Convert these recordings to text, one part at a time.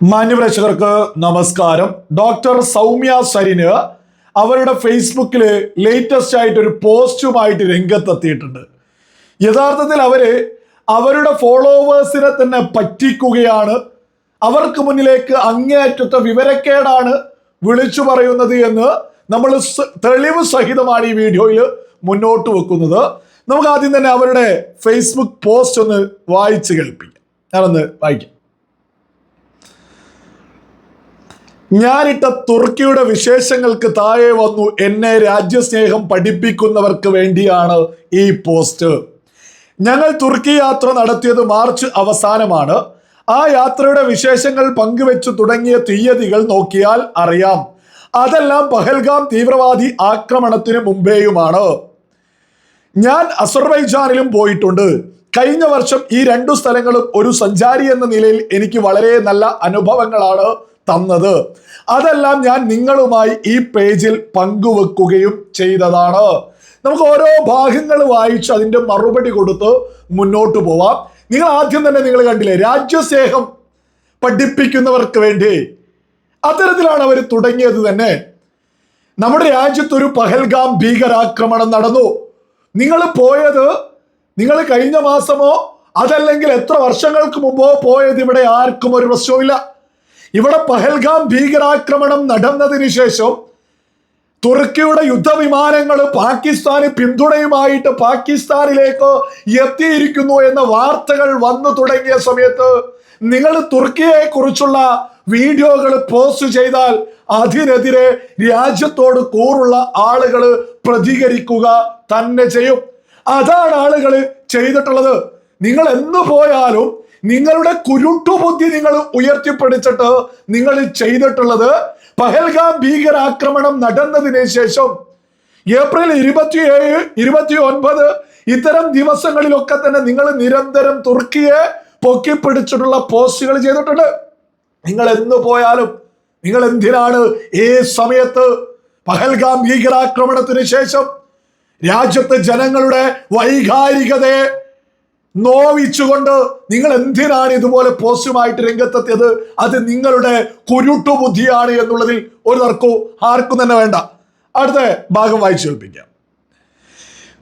മാന്യപ്രേക്ഷകർക്ക് നമസ്കാരം. ഡോക്ടർ സൗമ്യ സരിന് അവരുടെ ഫേസ്ബുക്കിൽ ലേറ്റസ്റ്റ് ആയിട്ട് ഒരു പോസ്റ്റുമായിട്ട് രംഗത്തെത്തിയിട്ടുണ്ട്. യഥാർത്ഥത്തിൽ അവർ അവരുടെ ഫോളോവേഴ്സിനെ തന്നെ പറ്റിക്കുകയാണ്. അവർക്ക് മുന്നിലേക്ക് അങ്ങേയറ്റത്തെ വിവരക്കേടാണ് വിളിച്ചു പറയുന്നത് എന്ന് നമ്മൾ തെളിവ് സഹിതമാണ് ഈ വീഡിയോയിൽ മുന്നോട്ട് വെക്കുന്നത്. നമുക്ക് ആദ്യം തന്നെ അവരുടെ ഫേസ്ബുക്ക് പോസ്റ്റ് ഒന്ന് വായിച്ച് കേൾപ്പിക്കാം. ഞാനൊന്ന് വായിക്കാം. ഞാനിട്ട തുർക്കിയുടെ വിശേഷങ്ങൾക്ക് താഴെ വന്നു എന്നെ രാജ്യസ്നേഹം പഠിപ്പിക്കുന്നവർക്ക് വേണ്ടിയാണ് ഈ പോസ്റ്റ്. ഞങ്ങൾ തുർക്കി യാത്ര നടത്തിയത് മാർച്ച് അവസാനമാണ്. ആ യാത്രയുടെ വിശേഷങ്ങൾ പങ്കുവെച്ചു തുടങ്ങിയ തീയതികൾ നോക്കിയാൽ അറിയാം. അതെല്ലാം പഹൽഗാം തീവ്രവാദി ആക്രമണത്തിന് മുമ്പേയുമാണ്. ഞാൻ അസർബൈജാനിലും പോയിട്ടുണ്ട്. കഴിഞ്ഞ വർഷം ഈ രണ്ടു സ്ഥലങ്ങളും ഒരു സഞ്ചാരി എന്ന നിലയിൽ എനിക്ക് വളരെ നല്ല അനുഭവങ്ങളാണ് തന്നത്. അതെല്ലാം ഞാൻ നിങ്ങളുമായി ഈ പേജിൽ പങ്കുവെക്കുകയും ചെയ്തതാണ്. നമുക്ക് ഓരോ ഭാഗങ്ങൾ വായിച്ച് അതിന്റെ മറുപടി കൊടുത്ത് മുന്നോട്ട് പോവാം. നിങ്ങൾ ആദ്യം തന്നെ നിങ്ങൾ കണ്ടില്ലേ രാജ്യസ്നേഹം പഠിപ്പിക്കുന്നവർക്ക് വേണ്ടി. അത്തരത്തിലാണ് അവർ തുടങ്ങിയത് തന്നെ. നമ്മുടെ രാജ്യത്തൊരു പഹൽഗാം ഭീകരാക്രമണം നടന്നു. നിങ്ങൾ പോയത് നിങ്ങൾ കഴിഞ്ഞ മാസമോ അതല്ലെങ്കിൽ എത്ര വർഷങ്ങൾക്ക് മുമ്പോ പോയത് ഇവിടെ ആർക്കും ഒരു പ്രശ്നവുമില്ല. ഇവിടെ പഹൽഗാം ഭീകരാക്രമണം നടന്നതിന് ശേഷം തുർക്കിയുടെ യുദ്ധവിമാനങ്ങൾ പാകിസ്ഥാന് പിന്തുണയുമായിട്ട് പാകിസ്ഥാനിലേക്ക് എത്തിയിരിക്കുന്നു എന്ന വാർത്തകൾ വന്നു തുടങ്ങിയ സമയത്ത് നിങ്ങൾ തുർക്കിയെ കുറിച്ചുള്ള വീഡിയോകൾ പോസ്റ്റ് ചെയ്താൽ അതിനെതിരെ രാജ്യത്തോട് കൂറുള്ള ആളുകൾ പ്രതികരിക്കുക തന്നെ ചെയ്യും. അതാണ് ആളുകൾ ചെയ്തിട്ടുള്ളത്. നിങ്ങൾ എന്ന് പോയാലും നിങ്ങളുടെ കുരുട്ടുബുദ്ധി നിങ്ങൾ ഉയർത്തിപ്പിടിച്ചിട്ട് നിങ്ങൾ ചെയ്തിട്ടുള്ളത് പഹൽഗാം ഭീകരാക്രമണം നടന്നതിന് ശേഷം ഏപ്രിൽ ഇരുപത്തിയേഴ് ഇരുപത്തി ഒൻപത് ഇത്തരം ദിവസങ്ങളിലൊക്കെ തന്നെ നിങ്ങൾ നിരന്തരം തുർക്കിയെ പൊക്കിപ്പിടിച്ചിട്ടുള്ള പോസ്റ്റുകൾ ചെയ്തിട്ടുണ്ട്. നിങ്ങൾ എന്ന് പോയാലും നിങ്ങൾ എന്തിനാണ് ഈ സമയത്ത് പഹൽഗാം ഭീകരാക്രമണത്തിന് ശേഷം രാജ്യത്തെ ജനങ്ങളുടെ വൈകാരികതയെ നോവിച്ചുകൊണ്ട് നിങ്ങൾ എന്തിനാണ് ഇതുപോലെ പോസ്റ്റുമായിട്ട് രംഗത്തെത്തിയത്? അത് നിങ്ങളുടെ കുരുട്ടു ബുദ്ധിയാണ് എന്നുള്ളതിൽ ഒരു തർക്കവും ആർക്കും തന്നെ വേണ്ട. അടുത്ത ഭാഗം വായിച്ചു കേൾപ്പിക്കാം.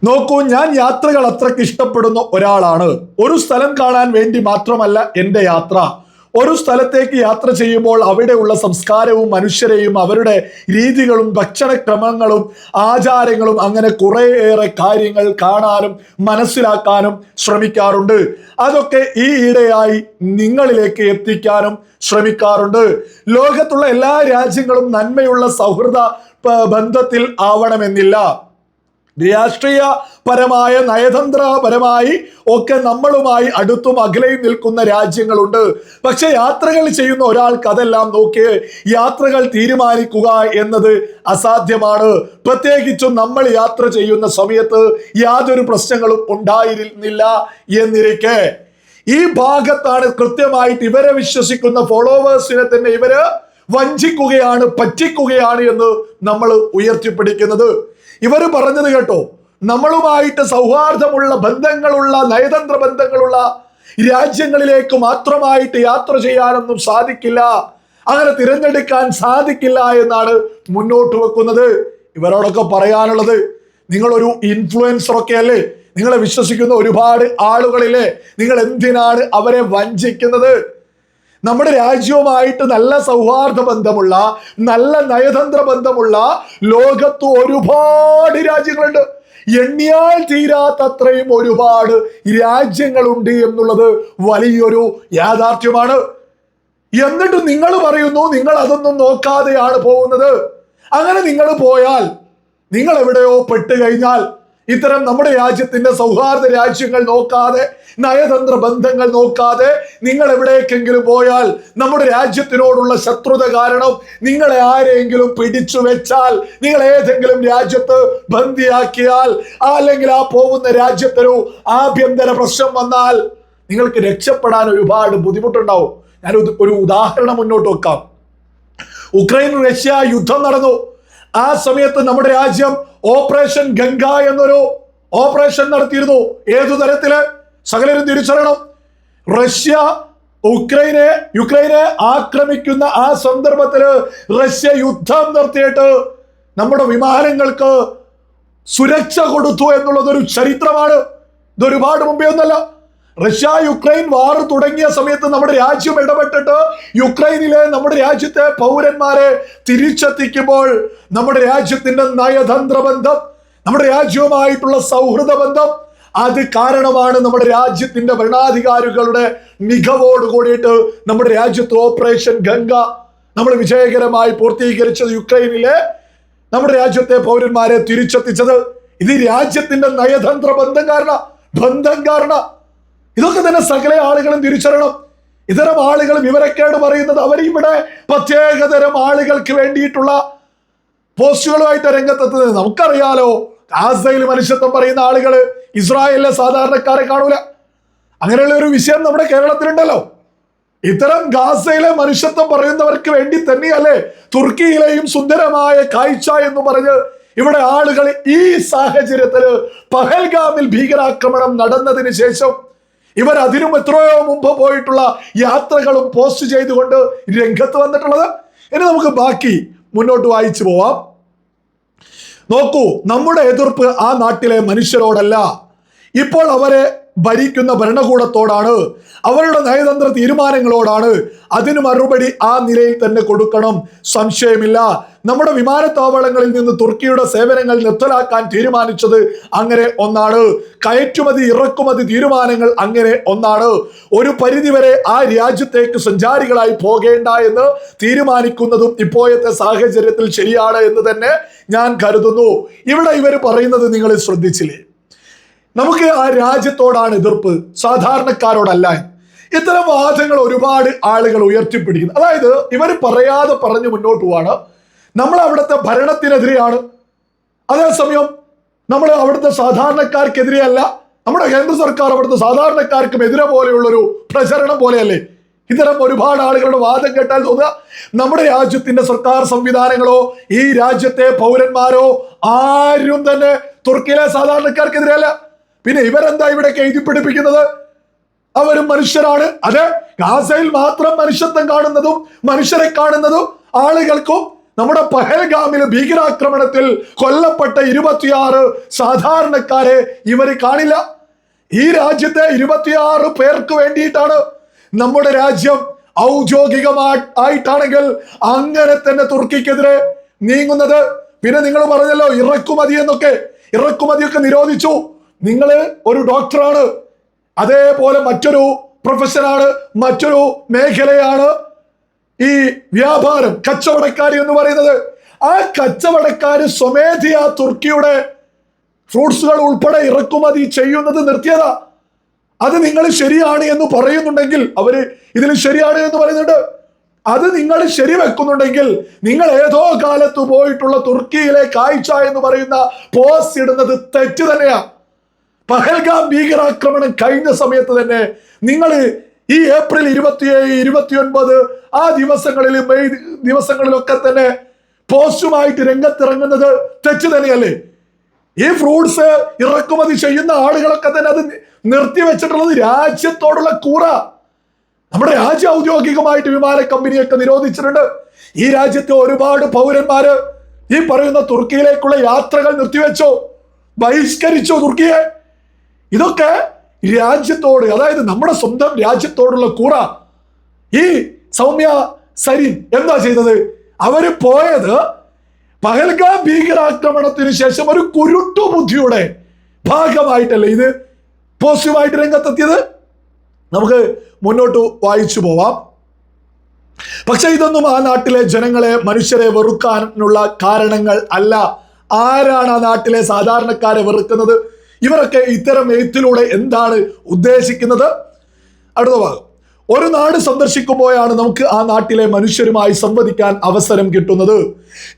നോക്കൂ ഞാൻ യാത്രകൾ അത്രയ്ക്ക് ഇഷ്ടപ്പെടുന്ന ഒരാളാണ്. ഒരു സ്ഥലം കാണാൻ വേണ്ടി മാത്രമല്ല എന്റെ യാത്ര. ഒരു സ്ഥലത്തേക്ക് യാത്ര ചെയ്യുമ്പോൾ അവിടെയുള്ള സംസ്കാരവും മനുഷ്യരെയും അവരുടെ രീതികളും ഭക്ഷണക്രമങ്ങളും ആചാരങ്ങളും അങ്ങനെ കുറേയേറെ കാര്യങ്ങൾ കാണാനും മനസ്സിലാക്കാനും ശ്രമിക്കാറുണ്ട്. അതൊക്കെ ഈ ഇടയായി നിങ്ങളിലേക്ക് എത്തിക്കാനും ശ്രമിക്കാറുണ്ട്. ലോകത്തുള്ള എല്ലാ രാജ്യങ്ങളും നന്മയുള്ള സൗഹൃദ ബന്ധത്തിൽ ആവണമെന്നില്ല. രാഷ്ട്രീയപരമായ നയതന്ത്രപരമായി ഒക്കെ നമ്മളുമായി അടുത്തും അകലെയും നിൽക്കുന്ന രാജ്യങ്ങളുണ്ട്. പക്ഷെ യാത്രകൾ ചെയ്യുന്ന ഒരാൾക്ക് അതെല്ലാം നോക്കി യാത്രകൾ തീരുമാനിക്കുക എന്നത് അസാധ്യമാണ്. പ്രത്യേകിച്ചും നമ്മൾ യാത്ര ചെയ്യുന്ന സമയത്ത് യാതൊരു പ്രശ്നങ്ങളും ഉണ്ടായിരുന്നില്ല എന്നിരിക്കെ. ഈ ഭാഗത്താണ് കൃത്യമായിട്ട് ഇവരെ വിശ്വസിക്കുന്ന ഫോളോവേഴ്സിനെ തന്നെ ഇവർ വഞ്ചിക്കുകയാണ് പറ്റിക്കുകയാണ് എന്ന് നമ്മൾ ഉയർത്തിപ്പിടിക്കുന്നത്. ഇവർ പറഞ്ഞത് കേട്ടോ നമ്മളുമായിട്ട് സൗഹാർദ്ദമുള്ള ബന്ധങ്ങളുള്ള നയതന്ത്ര ബന്ധങ്ങളുള്ള രാജ്യങ്ങളിലേക്ക് മാത്രമായിട്ട് യാത്ര ചെയ്യാനൊന്നും സാധിക്കില്ല. അങ്ങനെ തിരഞ്ഞെടുക്കാൻ സാധിക്കില്ല എന്നാണ് മുന്നോട്ട് വെക്കുന്നത്. ഇവരോടൊക്കെ പറയാനുള്ളത് നിങ്ങളൊരു ഇൻഫ്ലുവൻസറൊക്കെ അല്ലേ? നിങ്ങളെ വിശ്വസിക്കുന്ന ഒരുപാട് ആളുകളില്ലേ? നിങ്ങൾ എന്തിനാണ് അവരെ വഞ്ചിക്കുന്നത്? നമ്മുടെ രാജ്യവുമായിട്ട് നല്ല സൗഹാർദ്ദ ബന്ധമുള്ള നല്ല നയതന്ത്ര ബന്ധമുള്ള ലോകത്ത് ഒരുപാട് രാജ്യങ്ങളുണ്ട്. എണ്ണിയാൽ തീരാത്തത്രയും ഒരുപാട് രാജ്യങ്ങളുണ്ട് എന്നുള്ളത് വലിയൊരു യാഥാർത്ഥ്യമാണ്. എന്നിട്ട് നിങ്ങൾ പറയുന്നു നിങ്ങൾ അതൊന്നും നോക്കാതെയാണ് പോകുന്നത്. അങ്ങനെ നിങ്ങൾ പോയാൽ നിങ്ങൾ എവിടെയോ പെട്ട് കഴിഞ്ഞാൽ ഇത്തരം നമ്മുടെ രാജ്യത്തിന്റെ സൗഹാർദ്ദ രാജ്യങ്ങൾ നോക്കാതെ നയതന്ത്ര ബന്ധങ്ങൾ നോക്കാതെ നിങ്ങൾ എവിടേക്കെങ്കിലും പോയാൽ നമ്മുടെ രാജ്യത്തിനോടുള്ള ശത്രുത കാരണം നിങ്ങളെ ആരെങ്കിലും പിടിച്ചു വെച്ചാൽ നിങ്ങൾ ഏതെങ്കിലും രാജ്യത്ത് ബന്ദിയാക്കിയാൽ അല്ലെങ്കിൽ ആ പോകുന്ന രാജ്യത്തൊരു ആഭ്യന്തര പ്രശ്നം വന്നാൽ നിങ്ങൾക്ക് രക്ഷപ്പെടാൻ ഒരുപാട് ബുദ്ധിമുട്ടുണ്ടാവും. ഞാൻ ഒരു- ഉദാഹരണം മുന്നോട്ട് വെക്കാം. ഉക്രൈൻ റഷ്യ യുദ്ധം നടന്നു. ആ സമയത്ത് നമ്മുടെ രാജ്യം ഓപ്പറേഷൻ ഗംഗ എന്നൊരു ഓപ്പറേഷൻ നടത്തിയിരുന്നു. ഏതു തരത്തിൽ? സകലരും തിരിച്ചറിയണം. റഷ്യ ഉക്രൈനെ യുക്രൈനെ ആക്രമിക്കുന്ന ആ സന്ദർഭത്തിൽ റഷ്യ യുദ്ധം നിർത്തിയിട്ട് നമ്മുടെ വിമാനങ്ങൾക്ക് സുരക്ഷ കൊടുത്തു എന്നുള്ളത് ഒരു ചരിത്രമാണ്. ഇതൊരുപാട് മുമ്പേ ഒന്നല്ല. റഷ്യ യുക്രൈൻ വാർ തുടങ്ങിയ സമയത്ത് നമ്മുടെ രാജ്യം ഇടപെട്ടിട്ട് യുക്രൈനിലെ നമ്മുടെ രാജ്യത്തെ പൗരന്മാരെ തിരിച്ചെത്തിക്കുമ്പോൾ നമ്മുടെ രാജ്യത്തിന്റെ നയതന്ത്ര ബന്ധം നമ്മുടെ രാജ്യവുമായിട്ടുള്ള സൗഹൃദ ബന്ധം അത് കാരണമാണ് നമ്മുടെ രാജ്യത്തിന്റെ ഭരണാധികാരികളുടെ മികവോട് കൂടിയിട്ട് നമ്മുടെ രാജ്യത്ത് ഓപ്പറേഷൻ ഗംഗ നമ്മൾ വിജയകരമായി പൂർത്തീകരിച്ചത് യുക്രൈനിലെ നമ്മുടെ രാജ്യത്തെ പൗരന്മാരെ തിരിച്ചെത്തിച്ചത്. ഇത് രാജ്യത്തിന്റെ നയതന്ത്ര ബന്ധം കാരണ ബന്ധം കാരണ. ഇതൊക്കെ തന്നെ സകല ആളുകളും തിരിച്ചറിയണം. ഇത്തരം ആളുകൾ വിവരക്കേട് പറയുന്നത് അവർ ഇവിടെ പ്രത്യേകതരം ആളുകൾക്ക് വേണ്ടിയിട്ടുള്ള പോസ്റ്റുകളുമായിട്ട് രംഗത്തെത്തുന്നത് നമുക്കറിയാലോ. ഗാസയിൽ മനുഷ്യത്വം പറയുന്ന ആളുകൾ ഇസ്രായേലിലെ സാധാരണക്കാരെ കാണൂല. അങ്ങനെയുള്ള ഒരു വിഷയം നമ്മുടെ കേരളത്തിലുണ്ടല്ലോ. ഇത്തരം ഗാസയിലെ മനുഷ്യത്വം പറയുന്നവർക്ക് വേണ്ടി തന്നെയല്ലേ തുർക്കിയിലെയും സുന്ദരമായ കാഴ്ച എന്ന് പറഞ്ഞ് ഇവിടെ ആളുകൾ ഈ സാഹചര്യത്തിൽ പഹൽഗാമിൽ ഭീകരാക്രമണം നടന്നതിന് ശേഷം ഇവർ അതിനും എത്രയോ മുമ്പ് പോയിട്ടുള്ള യാത്രകളും പോസ്റ്റ് ചെയ്തുകൊണ്ട് രംഗത്ത് വന്നിട്ടുള്ളത്. ഇനി നമുക്ക് ബാക്കി മുന്നോട്ട് വായിച്ചു പോവാം. നോക്കൂ നമ്മുടെ എതിർപ്പ് ആ നാട്ടിലെ മനുഷ്യരോടല്ല. ഇപ്പോൾ അവരെ ഭരിക്കുന്ന ഭരണകൂടത്തോടാണ്. അവരുടെ നയതന്ത്ര തീരുമാനങ്ങളോടാണ്. അതിന് മറുപടി ആ നിലയിൽ തന്നെ കൊടുക്കണം. സംശയമില്ല. നമ്മുടെ വിമാനത്താവളങ്ങളിൽ നിന്ന് തുർക്കിയുടെ സേവനങ്ങൾ നിർത്തലാക്കാൻ തീരുമാനിച്ചത് അങ്ങനെ ഒന്നാണ്. കയറ്റുമതി ഇറക്കുമതി തീരുമാനങ്ങൾ അങ്ങനെ ഒന്നാണ്. ഒരു പരിധിവരെ ആ രാജ്യത്തേക്ക് സഞ്ചാരികളായി പോകേണ്ട എന്ന് തീരുമാനിക്കുന്നതും ഇപ്പോഴത്തെ സാഹചര്യത്തിൽ ശരിയാണ് എന്ന് തന്നെ ഞാൻ കരുതുന്നു. ഇവിടെ ഇവർ പറയുന്നത് നിങ്ങൾ ശ്രദ്ധിച്ചില്ലേ? നമുക്ക് ആ രാജ്യത്തോടാണ് എതിർപ്പ്. സാധാരണക്കാരോടല്ല. ഇത്തരം വാദങ്ങൾ ഒരുപാട് ആളുകൾ ഉയർത്തിപ്പിടിക്കുന്നു. അതായത് ഇവർ പറയാതെ പറഞ്ഞു മുന്നോട്ട് പോവാണ്. നമ്മൾ അവിടുത്തെ ഭരണത്തിനെതിരെയാണ്. അതേസമയം നമ്മൾ അവിടുത്തെ സാധാരണക്കാർക്കെതിരെയല്ല. നമ്മുടെ കേന്ദ്ര സർക്കാർ അവിടുത്തെ സാധാരണക്കാർക്കും എതിരെ പോലെയുള്ളൊരു പ്രചരണം പോലെയല്ലേ? ഇത്തരം ഒരുപാട് ആളുകളുടെ വാദം കേട്ടാൽ തോന്നുക. നമ്മുടെ രാജ്യത്തിന്റെ സർക്കാർ സംവിധാനങ്ങളോ ഈ രാജ്യത്തെ പൗരന്മാരോ ആരും തന്നെ തുർക്കിയിലെ സാധാരണക്കാർക്കെതിരെയല്ല. പിന്നെ ഇവരെന്താ ഇവിടെ എഴുതി പിടിപ്പിക്കുന്നത് അവരും മനുഷ്യരാണ്. അതെ ഗാസയിൽ മാത്രം മനുഷ്യത്വം കാണുന്നതും മനുഷ്യരെ കാണുന്നതും ആളുകൾക്കും നമ്മുടെ പഹൽഗാമിലെ ഭീകരാക്രമണത്തിൽ കൊല്ലപ്പെട്ട ഇരുപത്തിയാറ് സാധാരണക്കാരെ ഇവർ കാണില്ല. ഈ രാജ്യത്തെ ഇരുപത്തിയാറ് പേർക്ക് വേണ്ടിയിട്ടാണ് നമ്മുടെ രാജ്യം ഔദ്യോഗികമായിട്ടാണെങ്കിൽ അങ്ങനെ തന്നെ തുർക്കിക്കെതിരെ നീങ്ങുന്നത്. പിന്നെ നിങ്ങൾ പറഞ്ഞല്ലോ ഇറക്കുമതി എന്നൊക്കെ. ഇറക്കുമതിയൊക്കെ നിരോധിച്ചു. നിങ്ങൾ ഒരു ഡോക്ടറാണ്. അതേപോലെ മറ്റൊരു പ്രൊഫഷനാണ് മറ്റൊരു മേഖലയാണ് ഈ വ്യാപാരം കച്ചവടക്കാരി എന്ന് പറയുന്നത്. ആ കച്ചവടക്കാര് സ്വമേധയാ തുർക്കിയുടെ ഫ്രൂട്ട്സുകൾ ഉൾപ്പെടെ ഇറക്കുമതി ചെയ്യുന്നത് നിർത്തിയതാ. അത് നിങ്ങൾ ശരിയാണ് എന്ന് പറയുന്നുണ്ടെങ്കിൽ അവർ ഇതിൽ ശരിയാണ് എന്ന് പറയുന്നുണ്ട്. അത് നിങ്ങൾ ശരി വെക്കുന്നുണ്ടെങ്കിൽ നിങ്ങൾ ഏതോ കാലത്ത് പോയിട്ടുള്ള തുർക്കിയിലെ കാഴ്ച എന്ന് പറയുന്ന പോസ്റ്റ് ഇടുന്നത് തെറ്റ് തന്നെയാ. പഹൽഗാം ഭീകരാക്രമണം കഴിഞ്ഞ സമയത്ത് തന്നെ നിങ്ങൾ ഈ ഏപ്രിൽ ഇരുപത്തിയേഴ് ഇരുപത്തിയൊൻപത് ആ ദിവസങ്ങളിൽ മെയ് ദിവസങ്ങളിലൊക്കെ തന്നെ പോസ്റ്റുമായിട്ട് രംഗത്തിറങ്ങുന്നത് തെറ്റ് തന്നെയല്ലേ? ഈ ഫ്രൂട്ട്സ് ഇറക്കുമതി ചെയ്യുന്ന ആളുകളൊക്കെ തന്നെ അത് നിർത്തിവെച്ചിട്ടുള്ളത് രാജ്യത്തോടുള്ള കൂറ. നമ്മുടെ രാജ്യ ഔദ്യോഗികമായിട്ട് വിമാന കമ്പനിയൊക്കെ നിരോധിച്ചിട്ടുണ്ട്. ഈ രാജ്യത്തെ ഒരുപാട് പൗരന്മാര് ഈ പറയുന്ന തുർക്കിയിലേക്കുള്ള യാത്രകൾ നിർത്തിവെച്ചോ. ബഹിഷ്കരിച്ചോ തുർക്കിയെ. ഇതൊക്കെ രാജ്യത്തോട് അതായത് നമ്മുടെ സ്വന്തം രാജ്യത്തോടുള്ള കൂറ. ഈ സൗമ്യ സരിൻ എന്താ ചെയ്തത്? അവർ പോയത് പഹൽഗാം ഭീകരാക്രമണത്തിന് ശേഷം ഒരു കുരുട്ടു ബുദ്ധിയുടെ ഭാഗമായിട്ടല്ലേ ഇത് പോസിറ്റീവായിട്ട് രംഗത്തെത്തിയത്? നമുക്ക് മുന്നോട്ട് വായിച്ചു പോവാം. പക്ഷെ ഇതൊന്നും ആ നാട്ടിലെ ജനങ്ങളെ മനുഷ്യരെ വെറുക്കാനുള്ള കാരണങ്ങൾ അല്ല. ആരാണ് ആ നാട്ടിലെ സാധാരണക്കാരെ വെറുക്കുന്നത്? ഇവരൊക്കെ ഇത്തരം എഴുത്തിലൂടെ എന്താണ് ഉദ്ദേശിക്കുന്നത്? അടുത്ത ഭാഗം. ഒരു നാട് സന്ദർശിക്കുമ്പോഴാണ് നമുക്ക് ആ നാട്ടിലെ മനുഷ്യരുമായി സംവദിക്കാൻ അവസരം കിട്ടുന്നത്.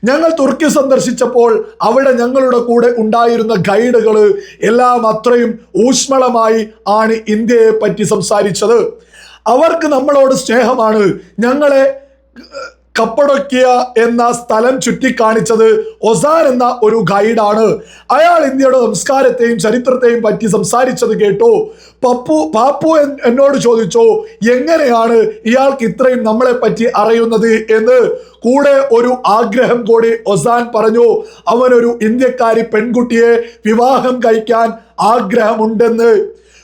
ഞങ്ങൾ തുർക്കി സന്ദർശിച്ചപ്പോൾ അവിടെ ഞങ്ങളുടെ കൂടെ ഉണ്ടായിരുന്ന ഗൈഡുകൾ എല്ലാം അത്രയും ഊഷ്മളമായി ആണ് ഇന്ത്യയെ പറ്റി സംസാരിച്ചത്. അവർക്ക് നമ്മളോട് സ്നേഹമാണ് ഞങ്ങളെ കപ്പടൊക്കിയ എന്ന സ്ഥലം ചുറ്റിക്കാണിച്ചത് ഒസാൻ എന്ന ഒരു ഗൈഡാണ്. അയാൾ ഇന്ത്യയുടെ സംസ്കാരത്തെയും ചരിത്രത്തെയും പറ്റി സംസാരിച്ചത് കേട്ടു. പപ്പു പാപ്പു എന്നോട് ചോദിച്ചോ എങ്ങനെയാണ് ഇയാൾക്ക് ഇത്രയും നമ്മളെ പറ്റി അറിയുന്നത്? എന്ന് കൂടെ ഒരു ആഗ്രഹം കൂടി ഒസാൻ പറഞ്ഞു. അവനൊരു ഇന്ത്യക്കാരി പെൺകുട്ടിയെ വിവാഹം കഴിക്കാൻ ആഗ്രഹമുണ്ടെന്ന്.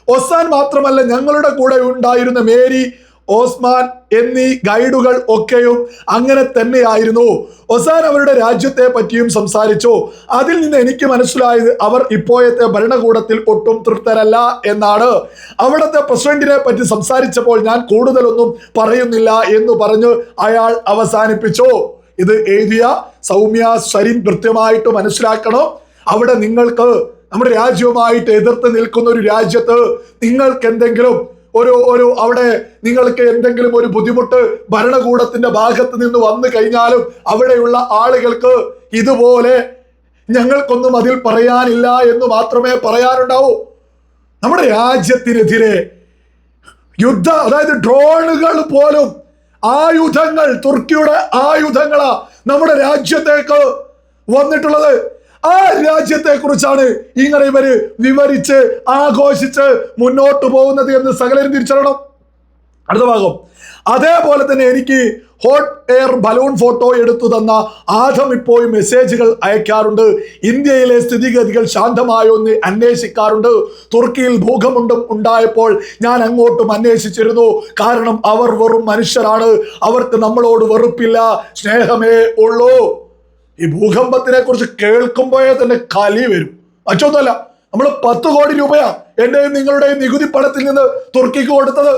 ഒസാൻ മാത്രമല്ല ഞങ്ങളുടെ കൂടെ ഉണ്ടായിരുന്ന മേരി ഓസ്മാൻ എന്നീ ഗൈഡുകൾ ഒക്കെയും അങ്ങനെ തന്നെയായിരുന്നു. ഒസാൻ അവരുടെ രാജ്യത്തെ പറ്റിയും സംസാരിച്ചു. അതിൽ നിന്ന് എനിക്ക് മനസ്സിലായത് അവർ ഇപ്പോഴത്തെ ഭരണകൂടത്തിൽ ഒട്ടും തൃപ്തരല്ല എന്നാണ്. അവിടുത്തെ പ്രസിഡന്റിനെ പറ്റി സംസാരിച്ചപ്പോൾ ഞാൻ കൂടുതലൊന്നും പറയുന്നില്ല എന്ന് പറഞ്ഞ് അയാൾ അവസാനിപ്പിച്ചു. ഇത് എഴുതിയ സൗമ്യ സരിൻ കൃത്യമായിട്ട് മനസ്സിലാക്കണം. അവിടെ നിങ്ങൾക്ക് നമ്മുടെ രാജ്യവുമായിട്ട് എതിർത്ത് നിൽക്കുന്ന ഒരു രാജ്യത്ത് നിങ്ങൾക്ക് എന്തെങ്കിലും ഒരു ഒരു അവിടെ നിങ്ങൾക്ക് എന്തെങ്കിലും ഒരു ബുദ്ധിമുട്ട് ഭരണകൂടത്തിന്റെ ഭാഗത്ത് നിന്ന് വന്നു കഴിഞ്ഞാലും അവിടെയുള്ള ആളുകൾക്ക് ഇതുപോലെ ഞങ്ങൾക്കൊന്നും അതിൽ പറയാനില്ല എന്ന് മാത്രമേ പറയാനുണ്ടാവൂ. നമ്മുടെ രാജ്യത്തിനെതിരെ യുദ്ധ അതായത് ഡ്രോണുകൾ പോലും ആയുധങ്ങൾ തുർക്കിയുടെ ആയുധങ്ങളാ നമ്മുടെ രാജ്യത്തേക്ക് വന്നിട്ടുള്ളത്. ആ രാജ്യത്തെ കുറിച്ചാണ് ഇങ്ങനെ ഇവർ വിവരിച്ച് ആഘോഷിച്ച് മുന്നോട്ട് പോകുന്നത് എന്ന് സകലരും തിരിച്ചറിയണം. അടുത്ത ഭാഗം. അതേപോലെ തന്നെ എനിക്ക് ഹോട്ട് എയർ ബലൂൺ ഫോട്ടോ എടുത്തു തന്ന ആദം ഇപ്പോഴും മെസ്സേജുകൾ അയക്കാറുണ്ട്. ഇന്ത്യയിലെ സ്ഥിതിഗതികൾ ശാന്തമായോ എന്ന് അന്വേഷിക്കാറുണ്ട്. തുർക്കിയിൽ ഭൂകമ്പം ഉണ്ടായപ്പോൾ ഞാൻ അങ്ങോട്ടും അന്വേഷിച്ചിരുന്നു. കാരണം അവർ വെറും മനുഷ്യരാണ്. അവർക്ക് നമ്മളോട് വെറുപ്പില്ല. സ്നേഹമേ ഉള്ളൂ. ഈ ഭൂകമ്പത്തിനെ കുറിച്ച് കേൾക്കുമ്പോഴേ തന്നെ കലി വരും. മറ്റൊന്നുമല്ല നമ്മൾ പത്ത് കോടി രൂപയാ എന്റെയും നിങ്ങളുടെയും നികുതി പണത്തിൽ നിന്ന് തുർക്കിക്ക് കൊടുത്തത്.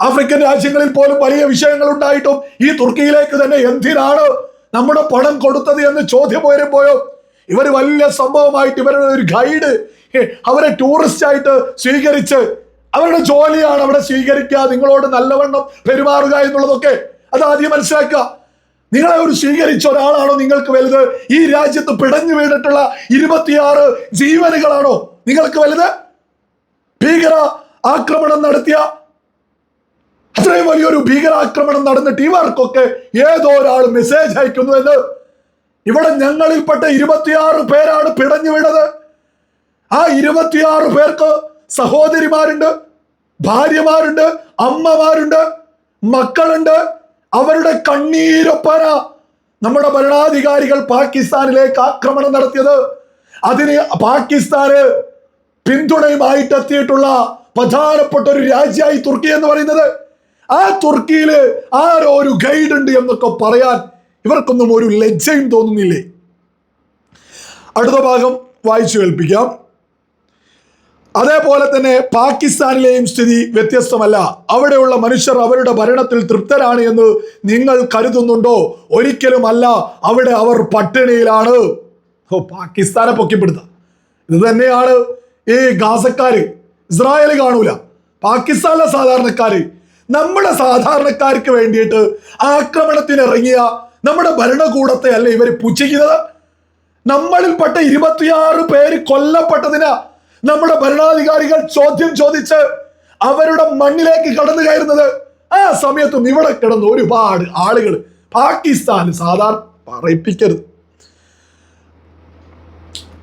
ആഫ്രിക്കൻ രാജ്യങ്ങളിൽ പോലും വലിയ വിഷയങ്ങൾ ഉണ്ടായിട്ടും ഈ തുർക്കിയിലേക്ക് തന്നെ എന്തിനാണ് നമ്മുടെ പണം കൊടുത്തത് എന്ന് ചോദ്യം വരുമ്പോഴോ ഇവർ വലിയ സംഭവമായിട്ട് ഇവരുടെ ഒരു ഗൈഡ് അവരെ ടൂറിസ്റ്റ് ആയിട്ട് സ്വീകരിച്ച് അവരുടെ ജോലിയാണ് അവിടെ സ്വീകരിക്കുക. നിങ്ങളോട് നല്ലവണ്ണം പെരുമാറുക എന്നുള്ളതൊക്കെ അത് ആദ്യം മനസ്സിലാക്കുക. നിങ്ങളെ ഒരു സ്വീകരിച്ച ഒരാളാണോ? നിങ്ങൾക്ക് വലുത്? ഈ രാജ്യത്ത് പിടഞ്ഞു വീണിട്ടുള്ള ഇരുപത്തിയാറ് ജീവനുകളാണോ നിങ്ങൾക്ക് വലുത്? ഭീകര ആക്രമണം നടത്തിയ അത്രയും വലിയൊരു ഭീകരാക്രമണം നടന്നിട്ട് ഇവർക്കൊക്കെ ഏതോ ഒരാൾ മെസ്സേജ് അയക്കുന്നു എന്ന്. ഇവിടെ ഞങ്ങളിൽപ്പെട്ട ഇരുപത്തിയാറ് പേരാണ് പിടഞ്ഞു വീണത്. ആ ഇരുപത്തിയാറ് പേർക്ക് സഹോദരിമാരുണ്ട് ഭാര്യമാരുണ്ട് അമ്മമാരുണ്ട് മക്കളുണ്ട്. അവരുടെ കണ്ണീരൊപ്പന നമ്മുടെ ഭരണാധികാരികൾ പാകിസ്ഥാനിലേക്ക് ആക്രമണം നടത്തിയത്. അതിന് പാകിസ്ഥാന് പിന്തുണയുമായിട്ട് എത്തിയിട്ടുള്ള പ്രധാനപ്പെട്ട ഒരു രാജ്യമായി തുർക്കി എന്ന് പറയുന്നത്. ആ തുർക്കിയിൽ ആരോ ഒരു ഗൈഡ് ഉണ്ട് എന്നൊക്കെ പറയാൻ ഇവർക്കൊന്നും ഒരു ലജ്ജയും തോന്നുന്നില്ലേ? അടുത്ത ഭാഗം വായിച്ചു കേൾപ്പിക്കാം. അതേപോലെ തന്നെ പാകിസ്ഥാനിലെയും സ്ഥിതി വ്യത്യസ്തമല്ല. അവിടെയുള്ള മനുഷ്യർ അവരുടെ ഭരണത്തിൽ തൃപ്തരാണ് എന്ന് നിങ്ങൾ കരുതുന്നുണ്ടോ? ഒരിക്കലുമല്ല. അവിടെ അവർ പട്ടിണിയിലാണ്. ഓ പാകിസ്ഥാനെ പൊക്കിപ്പിടുത്ത. ഇത് തന്നെയാണ് ഈ ഗാസക്കാര്. ഇസ്രായേൽ കാണൂല. പാകിസ്ഥാനിലെ സാധാരണക്കാര്. നമ്മുടെ സാധാരണക്കാർക്ക് വേണ്ടിയിട്ട് ആക്രമണത്തിന് ഇറങ്ങിയ നമ്മുടെ ഭരണകൂടത്തെ അല്ല ഇവർ പുച്ഛിക്കുന്നത്? നമ്മളിൽപ്പെട്ട ഇരുപത്തിയാറ് പേര് കൊല്ലപ്പെട്ടതിന് നമ്മുടെ ഭരണാധികാരികൾ ചോദ്യം ചോദിച്ച് അവരുടെ മണ്ണിലേക്ക് കടന്നു കയറുന്നത് ആ സമയത്തും ഇവിടെ കിടന്ന് ഒരുപാട് ആളുകൾ പാകിസ്ഥാൻ സാധാരണ പറയിപ്പിക്കരുത്.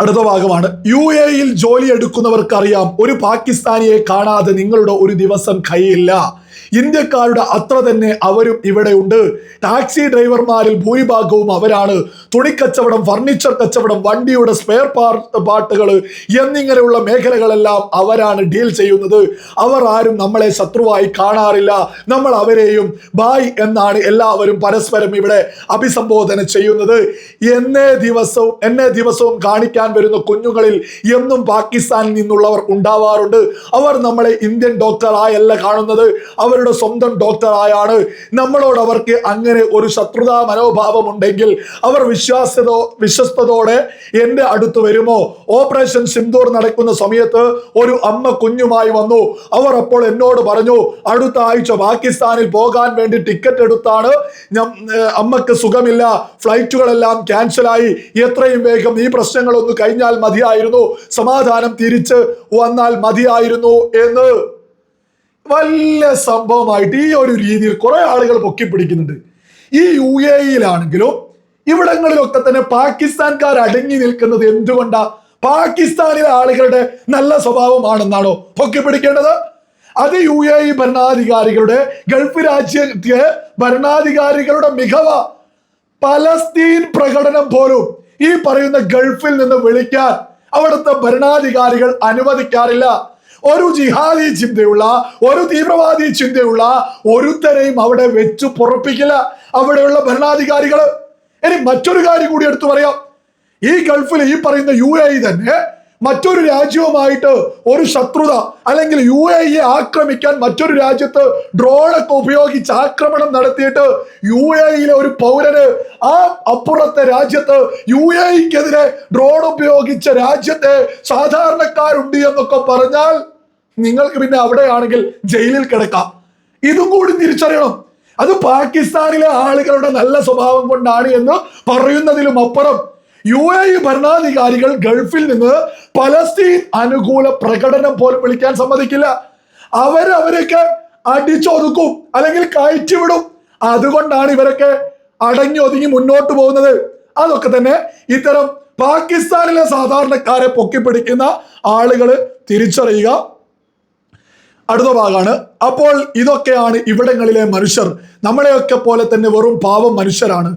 അടുത്ത ഭാഗമാണ്. യു എയിൽ ജോലി എടുക്കുന്നവർക്കറിയാം ഒരു പാകിസ്ഥാനിയെ കാണാതെ നിങ്ങളുടെ ഒരു ദിവസം കൈയില്ല ഇന്ത്യക്കാരുടെ അത്ര തന്നെ അവരും ഇവിടെ ഉണ്ട്. ടാക്സി ഡ്രൈവർമാരിൽ ഭൂരിഭാഗവും അവരാണ്. തുണിക്കച്ചവടം ഫർണിച്ചർ കച്ചവടം വണ്ടിയുടെ സ്പെയർ പാർട്ട് പാട്ടുകൾ എന്നിങ്ങനെയുള്ള മേഖലകളെല്ലാം അവരാണ് ഡീൽ ചെയ്യുന്നത്. അവർ ആരും നമ്മളെ ശത്രുവായി കാണാറില്ല. നമ്മൾ അവരെയും ബായ് എന്നാണ് എല്ലാവരും പരസ്പരം ഇവിടെ അഭിസംബോധന ചെയ്യുന്നത്. എന്നേ ദിവസവും എന്നെ ദിവസവും കാണിക്കാൻ വരുന്ന കുഞ്ഞുങ്ങളിൽ എന്നും പാകിസ്ഥാനിൽ നിന്നുള്ളവർ ഉണ്ടാവാറുണ്ട്. അവർ നമ്മളെ ഇന്ത്യൻ ഡോക്ടറായല്ല കാണുന്നത്. അവരുടെ സ്വന്തം ഡോക്ടറായാണ് നമ്മളോട് അവർക്ക് അങ്ങനെ ഒരു ശത്രുതാ മനോഭാവം ഉണ്ടെങ്കിൽ അവർ വിശ്വാസ്യതോ വിശ്വസ്തതോടെ എന്റെ അടുത്ത് വരുമോ? ഓപ്പറേഷൻ സിന്ദൂർ നടക്കുന്ന സമയത്ത് ഒരു അമ്മ കുഞ്ഞുമായി വന്നു. അവർ അപ്പോൾ എന്നോട് പറഞ്ഞു അടുത്ത ആഴ്ച പാകിസ്ഥാനിൽ പോകാൻ വേണ്ടി ടിക്കറ്റ് എടുത്താണ്. അമ്മയ്ക്ക് സുഖമില്ല. ഫ്ലൈറ്റുകളെല്ലാം ക്യാൻസലായി എത്രയും വേഗം ഈ പ്രശ്നങ്ങളൊന്ന് കഴിഞ്ഞാൽ മതിയായിരുന്നു. സമാധാനം തിരിച്ച് വന്നാൽ മതിയായിരുന്നു എന്ന് വലിയ സംഭവമായിട്ട് ഈ ഒരു രീതിയിൽ കുറെ ആളുകൾ പൊക്കിപ്പിടിക്കുന്നുണ്ട്. ഈ യു എ ഇയിലാണെങ്കിലും ഇവിടങ്ങളിലൊക്കെ തന്നെ പാകിസ്ഥാൻകാർ അടങ്ങി നിൽക്കുന്നത് എന്തുകൊണ്ടാ? പാകിസ്ഥാനിലെ ആളുകളുടെ നല്ല സ്വഭാവമാണെന്നാണോ പൊക്കി പിടിക്കേണ്ടത് അത് യു എ ഇ ഭരണാധികാരികളുടെ ഗൾഫ് രാജ്യത്തെ ഭരണാധികാരികളുടെ മികവ പലസ്തീൻ പ്രകടനം പോലും ഈ പറയുന്ന ഗൾഫിൽ നിന്ന് വിളിക്കാൻ അവിടുത്തെ ഭരണാധികാരികൾ അനുവദിക്കാറില്ല. ഒരു ജിഹാദി ചിന്തയുള്ള ഒരു തീവ്രവാദി ചിന്തയുള്ള ഒരുത്തരെയും അവിടെ വെച്ചു പൊറപ്പിക്കില്ല. അവിടെയുള്ള ഭരണാധികാരികൾ ഇനി മറ്റൊരു കാര്യം കൂടി എടുത്തു പറയാം. ഈ ഗൾഫിൽ ഈ പറയുന്ന യു എ തന്നെ മറ്റൊരു രാജ്യവുമായിട്ട് ഒരു ശത്രുത അല്ലെങ്കിൽ യു എ ഇയെ ആക്രമിക്കാൻ മറ്റൊരു രാജ്യത്ത് ഡ്രോണൊക്കെ ഉപയോഗിച്ച് ആക്രമണം നടത്തിയിട്ട് യു എ ഇയിലെ ഒരു പൗരന് ആ അപ്പുറത്തെ രാജ്യത്ത് യു എ ഇക്കെതിരെ ഡ്രോൺ ഉപയോഗിച്ച രാജ്യത്തെ സാധാരണക്കാരുണ്ട് എന്നൊക്കെ പറഞ്ഞാൽ നിങ്ങൾക്ക് പിന്നെ അവിടെയാണെങ്കിൽ ജയിലിൽ കിടക്കാം. ഇതും കൂടി തിരിച്ചറിയണം. അത് പാകിസ്ഥാനിലെ ആളുകളുടെ നല്ല സ്വഭാവം കൊണ്ടാണ് എന്ന് പറയുന്നതിലും അപ്പുറം യു എ ഇ ഭരണാധികാരികൾ ഗൾഫിൽ നിന്ന് പലസ്തീൻ അനുകൂല പ്രകടനം പോലും വിളിക്കാൻ സമ്മതിക്കില്ല. അവരവരൊക്കെ അടിച്ചൊതുക്കും അല്ലെങ്കിൽ കയറ്റിവിടും. അതുകൊണ്ടാണ് ഇവരൊക്കെ അടങ്ങി ഒതുങ്ങി മുന്നോട്ട് പോകുന്നത്. അതൊക്കെ തന്നെ ഇത്തരം പാകിസ്ഥാനിലെ സാധാരണക്കാരെ പൊക്കിപ്പിടിക്കുന്ന ആളുകൾ തിരിച്ചറിയുക. അടുത്ത ഭാഗമാണ്. അപ്പോൾ ഇതൊക്കെയാണ് ഇവിടങ്ങളിലെ മനുഷ്യർ. നമ്മളെയൊക്കെ പോലെ തന്നെ വെറും പാവം മനുഷ്യരാണ്.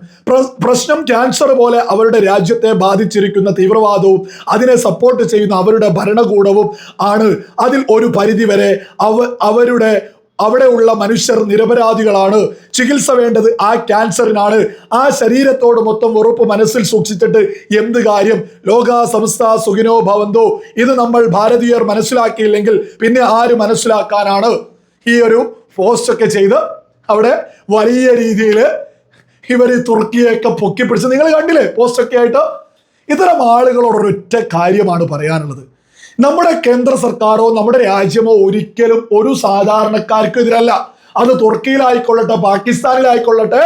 പ്രശ്നം ക്യാൻസർ പോലെ അവരുടെ രാജ്യത്തെ ബാധിച്ചിരിക്കുന്ന തീവ്രവാദവും അതിനെ സപ്പോർട്ട് ചെയ്യുന്ന അവരുടെ ഭരണകൂടവും ആണ്. അതിൽ ഒരു പരിധിവരെ അവ അവരുടെ അവിടെയുള്ള മനുഷ്യർ നിരപരാധികളാണ്. ചികിത്സ വേണ്ടത് ആ ക്യാൻസറിനാണ്. ആ ശരീരത്തോട് മൊത്തം ഉറപ്പ് മനസ്സിൽ സൂക്ഷിച്ചിട്ട് എന്ത് കാര്യം? ലോക സംസ്ഥ സുഖിനോ ഭവന്തോ. ഇത് നമ്മൾ ഭാരതീയർ മനസ്സിലാക്കിയില്ലെങ്കിൽ പിന്നെ ആര് മനസ്സിലാക്കാനാണ്? ഈ ഒരു പോസ്റ്റ് ഒക്കെ ചെയ്ത് അവിടെ വലിയ രീതിയിൽ ഇവർ തുർക്കിയൊക്കെ പൊക്കി പിടിച്ച് നിങ്ങൾ കണ്ടില്ലേ പോസ്റ്റ് ഒക്കെ ആയിട്ട്? ഇത്തരം ആളുകളോടൊരൊറ്റ കാര്യമാണ് പറയാനുള്ളത്. നമ്മുടെ കേന്ദ്ര സർക്കാരോ നമ്മുടെ രാജ്യമോ ഒരിക്കലും ഒരു സാധാരണക്കാർക്ക് എതിരല്ല. അത് തുർക്കിയിലായിക്കൊള്ളട്ടെ പാകിസ്ഥാനിലായിക്കൊള്ളട്ടെ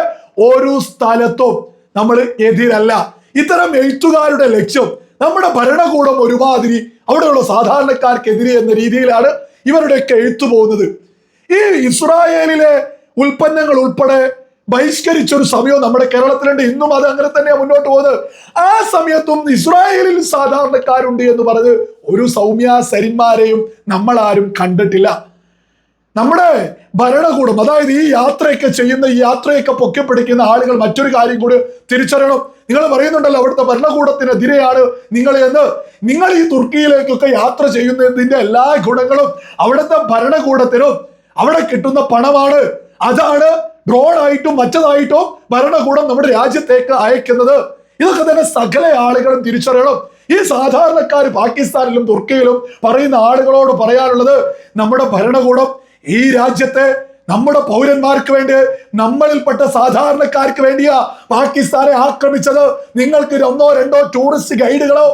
ഒരു സ്ഥലത്തും നമ്മൾ എതിരല്ല. ഇത്തരം എഴുത്തുകാരുടെ ലക്ഷ്യം നമ്മുടെ ഭരണകൂടം ഒരുമാതിരി അവിടെയുള്ള സാധാരണക്കാർക്കെതിരെ എന്ന രീതിയിലാണ് ഇവരുടെയൊക്കെ എഴുത്തു പോകുന്നത്. ഈ ഇസ്രായേലിലെ ഉൽപ്പന്നങ്ങൾ ഉൾപ്പെടെ ബഹിഷ്കരിച്ച ഒരു സമയവും നമ്മുടെ കേരളത്തിലുണ്ട്. ഇന്നും അത് അങ്ങനെ തന്നെയാണ് മുന്നോട്ട് പോകുന്നത്. ആ സമയത്തും ഇസ്രായേലിൽ സാധാരണക്കാരുണ്ട് എന്ന് പറഞ്ഞ് ഒരു സൗമ്യ സരിന്മാരെയും നമ്മൾ ആരും കണ്ടിട്ടില്ല. നമ്മുടെ ഭരണകൂടം അതായത് ഈ യാത്രയൊക്കെ ചെയ്യുന്ന ഈ യാത്രയൊക്കെ പൊക്കിപ്പിടിക്കുന്ന ആളുകൾ മറ്റൊരു കാര്യം കൂടി തിരിച്ചറിയണം. നിങ്ങൾ പറയുന്നുണ്ടല്ലോ അവിടുത്തെ ഭരണകൂടത്തിനെതിരെയാണ് നിങ്ങൾ എന്ന്. നിങ്ങൾ ഈ തുർക്കിയിലേക്കൊക്കെ യാത്ര ചെയ്യുന്നതിന്റെ എല്ലാ ഗുണങ്ങളും അവിടുത്തെ ഭരണകൂടത്തിനും അവിടെ കിട്ടുന്ന പണമാണ്. അതാണ് ഡ്രോൺ ആയിട്ടും മറ്റതായിട്ടും ഭരണകൂടം നമ്മുടെ രാജ്യത്തേക്ക് അയക്കുന്നത്. ഇതൊക്കെ തന്നെ സകല ആളുകളും തിരിച്ചറിയണം. ഈ സാധാരണക്കാർ പാകിസ്ഥാനിലും തുർക്കിയിലും പറയുന്ന ആളുകളോട് പറയാനുള്ളത് നമ്മുടെ ഭരണകൂടം ഈ രാജ്യത്തെ നമ്മുടെ പൗരന്മാർക്ക് വേണ്ടി നമ്മളിൽപ്പെട്ട സാധാരണക്കാർക്ക് വേണ്ടിയാ പാകിസ്ഥാനെ ആക്രമിച്ചത്. നിങ്ങൾക്ക് ഒന്നോ രണ്ടോ ടൂറിസ്റ്റ് ഗൈഡുകളോ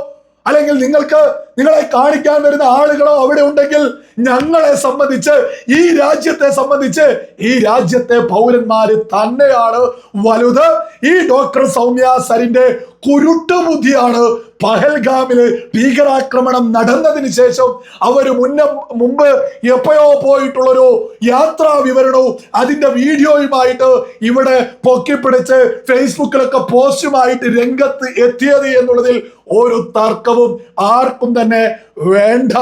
അല്ലെങ്കിൽ നിങ്ങൾക്ക് നിങ്ങളെ കാണിക്കാൻ വരുന്ന ആളുകളോ അവിടെ ഉണ്ടെങ്കിൽ ഞങ്ങളെ സംബന്ധിച്ച് ഈ രാജ്യത്തെ സംബന്ധിച്ച് ഈ രാജ്യത്തെ പൗരന്മാര് തന്നെയാണ് വലുത്. ഈ ഡോക്ടർ സൗമ്യ സരിന്റെ കുരുട്ട് ബുദ്ധിയാണ് പഹൽഗാമിൽ ഭീകരാക്രമണം നടന്നതിന് ശേഷം അവർ മുന്നേ മുമ്പ് എപ്പോഴോ പോയിട്ടുള്ളൊരു യാത്രാ വിവരണവും അതിന്റെ വീഡിയോയുമായിട്ട് ഇവിടെ പൊക്കിപ്പിടിച്ച് ഫേസ്ബുക്കിലൊക്കെ പോസ്റ്റുമായിട്ട് രംഗത്ത് എത്തിയത് എന്നുള്ളതിൽ ഒരു തർക്കവും ആർക്കും തന്നെ വേണ്ട.